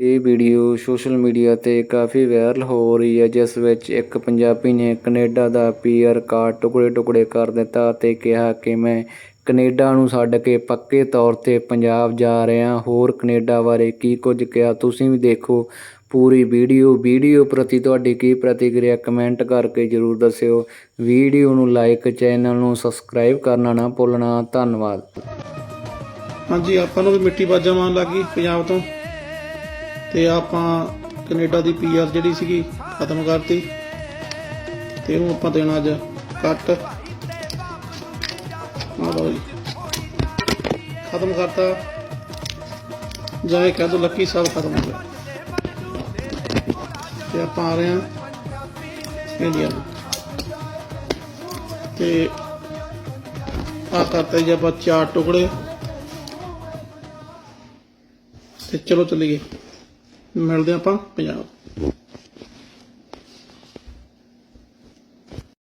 ਇਹ video social media ਤੇ ਕਾਫੀ viral ਹੋ ਰਹੀ ਹੈ, ਜਿਸ ਵਿੱਚ ਇੱਕ ਪੰਜਾਬੀ ਨੇ ਕੈਨੇਡਾ ਦਾ ਪੀਆਰ ਕਾਰਡ ਟੁਕੜੇ-ਟੁਕੜੇ ਕਰ ਦਿੱਤਾ ਤੇ ਕਿਹਾ ਕਿ ਮੈਂ ਕੈਨੇਡਾ ਨੂੰ ਛੱਡ ਕੇ ਪੱਕੇ ਤੌਰ ਤੇ ਪੰਜਾਬ ਜਾ ਰਿਹਾ ਹੋਰ ਕੈਨੇਡਾ ਬਾਰੇ ਕੀ ਕੁਝ ਕਿਹਾ ਤੁਸੀਂ ਵੀ ਦੇਖੋ ਪੂਰੀ ਵੀਡੀਓ। ਵੀਡੀਓ ਪ੍ਰਤੀ ਤੁਹਾਡੀ ਕੀ ਪ੍ਰਤੀਕਿਰਿਆ ਕਮੈਂਟ ਕਰਕੇ ਜਰੂਰ ਦੱਸਿਓ। ਵੀਡੀਓ ਨੂੰ ਲਾਈਕ, ਚੈਨਲ ਨੂੰ ਸਬਸਕ੍ਰਾਈਬ ਕਰਨਾ ਨਾ ਭੁੱਲਣਾ। ਧੰਨਵਾਦ। ਹਾਂਜੀ, ਆਪਾਂ ਨੂੰ ਵੀ ਮਿੱਟੀ ਬਾਜਾ ਮਾਰਨ ਲੱਗੀ ਪੰਜਾਬ ਤੋਂ। ਤੇ ਆਪਾਂ ਕੈਨੇਡਾ ਦੀ ਪੀਆਰ ਜਿਹੜੀ ਸੀਗੀ, ਖਤਮ ਕਰਤੀ। ਤੇ ਇਹਨੂੰ ਆਪਾਂ ਦੇਣਾ ਅੱਜ ਕੱਟ। ਆ ਲਓ ਜੀ। ਖਤਮ ਕਰਤਾ। ਜਾਂ ਇਹ ਦੋ, ਲੱਕੀ ਸਾਹਿਬ ਖਤਮ ਹੋ ਗਿਆ ਤੇ ਆਪਾਂ ਆ ਰਹੇ ਹਾਂ ਇੰਡੀਆ ਤੇ ਆ ਕਰਤਾ ਜੇ ਆਪਾਂ ਚਾਰ ਟੁਕੜੇ। ਤੇ ਚਲੋ ਚੱਲੀਏ। ਮਿਲਦੇ ਆਪਾਂ ਪੰਜਾਬ।